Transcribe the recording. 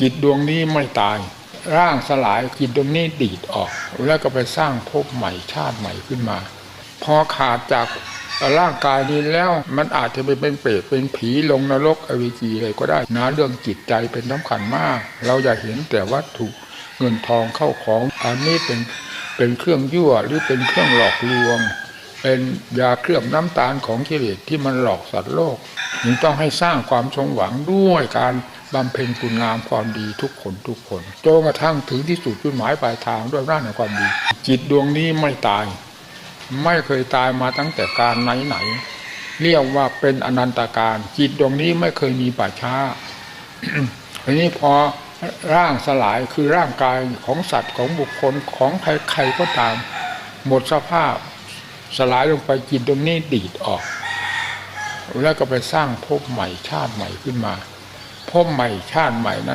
จิตดวงนี้ไม่ตาย ร่างสลายจิตดวงนี้ดีดออก แล้วก็ไปสร้างภพใหม่ชาติใหม่ขึ้นมา พอขาดจากร่างกายนี้แล้วมันอาจจะไปเป็นเปรตเป็นผีลงนรกอเวจีอะไรก็ได้นะเรื่องจิตใจเป็นสำคัญมาก เราอย่าเห็นแต่วัตถุเงินทองเข้าของอันนี้เป็นเป็นเครื่องยั่วหรือเป็นเครื่องหลอกลวง เป็นยาเคลือบน้ำตาลของกิเลสที่มันหลอกสัตว์โลก จึงต้องให้สร้างความสมหวังด้วยการบำเพ็ญคุณงามความดีทุกคนทุกคนจนกระทั่งถึงที่สุดจุดหมายปลายทางด้วยร่างแห่งความดี จิตดวงนี้ไม่ตาย ไม่เคยตายมาตั้งแต่การไหนไหนๆเรียกว่าเป็นอนันตการจิตดวงนี้ไม่เคยมีป่าช้าทีนี้พอร่างสลายคือร่างกายของสัตว์ของบุคคลของใครๆก็ตาม หมดสภาพสลายลงไปจิตดวงนี้ดีดออก แล้วก็ไปสร้างภพใหม่ชาติใหม่ขึ้นมาภพใหม่ชาติใหม่นั้น